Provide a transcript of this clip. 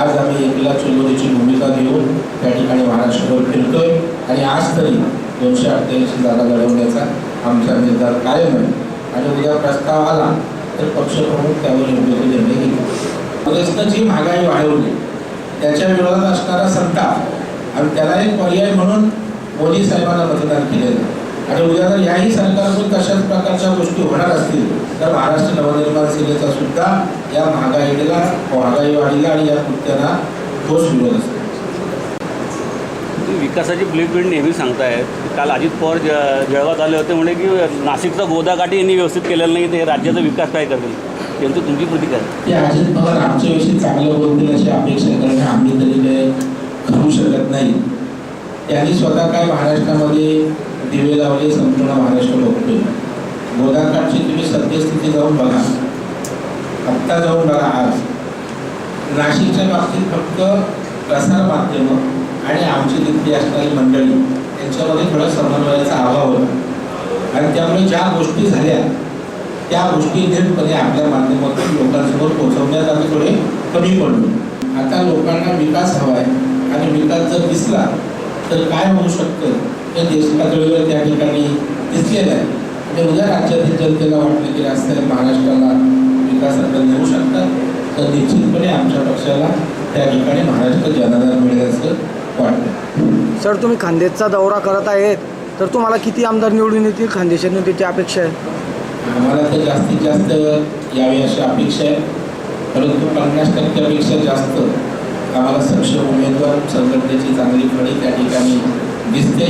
आज आम्ही एकला चळवळीची भूमिका घेऊन त्या ठिकाणी महाराष्ट्रावर फिरतोय. आणि आज तरी दोनशे अठ्ठ्याऐंशी जागा लढवण्याचा आमचा निर्धार कायम आहे. आणि उद्या प्रस्ताव आला तर पक्षप्रमुख त्यावर योग्य तो निर्णय घेईल काँग्रेसनं जी महागाई वाढवली. त्याच्या विरोधात असणारा संताप आणि त्याला एक पर्याय म्हणून मोदी साहेबांना मतदान केलेलं आहे. आणि उद्या जर याही सरकारतून तशाच प्रकारच्या गोष्टी होणार असतील. तर महाराष्ट्र नवनिर्माण सेनेचा सुद्धा या महागाईला महागाई वाढीला आणि या कृत्याला ठोस विरोध असेल तुम्ही विकासाची ब्लूप्रिंट नेहमी सांगतायत काल अजित पवार ज जळगावात आले होते म्हणे की नाशिकचा गोदाकाठी यांनी व्यवस्थित केलेलं नाही ते राज्याचा विकास काय करतील? त्यांची तुमची प्रतिक्रिया आहे. ते अजित पवार आमच्याविषयी चांगलं बोलतील अशी अपेक्षा कारण आम्ही तरी काही करू शकत नाही. त्यांनी स्वतः काय महाराष्ट्रामध्ये दिवे लावले संपूर्ण महाराष्ट्र बघतोय गोदाकाठची तुम्ही सद्यस्थिती जाऊन बघा. आत्ता जाऊन बघा आज. नाशिकच्या बाबतीत फक्त प्रसार माध्यमं आणि आमची तिथली असणारी मंडळी यांच्यामध्ये थोडा समन्वयाचा अभाव होता. आणि त्यामुळे ज्या गोष्टी झाल्या त्या गोष्टी थेटपणे आपल्या माध्यमातून लोकांसमोर पोहोचवण्यात आम्ही थोडे कमी पडलो. आता लोकांना विकास हवा आहे आणि विकास जर दिसला तर काय होऊ शकतं? हे देशपातळीवर त्या ठिकाणी दिसलेलं आहे. आणि उद्या राज्यातील जनतेला वाटलं की राजस्थान महाराष्ट्राला विकासाकडे नेऊ शकतात तर निश्चितपणे आमच्या पक्षाला त्या ठिकाणी महाराष्ट्र जनाधार मिळेल असं वाटतं. सर तुम्ही खानदेशचा दौरा करत आहेत तर तुम्हाला किती आमदार निवडून येतील? खानदेशात त्याची अपेक्षा आहे? आम्हाला तर जास्तीत जास्त यावी अशी अपेक्षा आहे. परंतु पन्नास टक्क्यापेक्षा जास्त. आम्हाला सक्षम उमेदवार संघटनेची चांगली फळी त्या ठिकाणी दिसते.